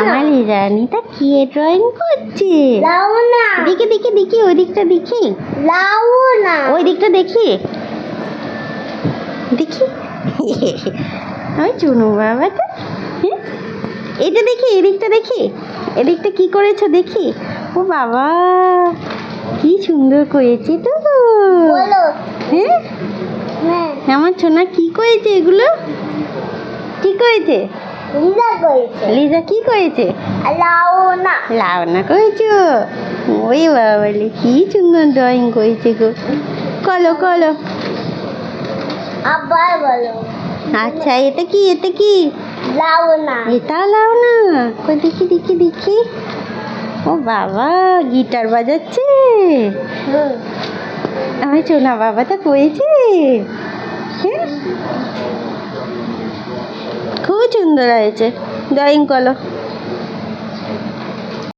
আমার কি ড্রয়িং করছে? লাও না। দেখি দেখি দেখি ওই দিকটা দেখি। ওই দিকটা দেখি। দেখি। আমি চুনু বাবাটা। হ্যাঁ? এটা দেখি এদিকটা দেখি। এদিকটা কি করেছ দেখি। ও বাবা কি সুন্দর করেছি তো। হ্যাঁ হ্যাঁ। আমার সোনা কি করেছে এগুলো? কি করেছে? লিজা কি করেছে লাও না লাউনা। করেছ ওই বাবালে কি সুন্দর ড্রয়িং করেছে গো। কলো কলো। আবার বলো। আচ্ছা এটা কি এটা কি? লাও না এটা লাও না কই দেখি দেখি দেখি। ও বাবা গিটার বাজাচ্ছে। আমি সোনা বাবাটা করেছে খুব সুন্দর হয়েছে ড্রয়িং করো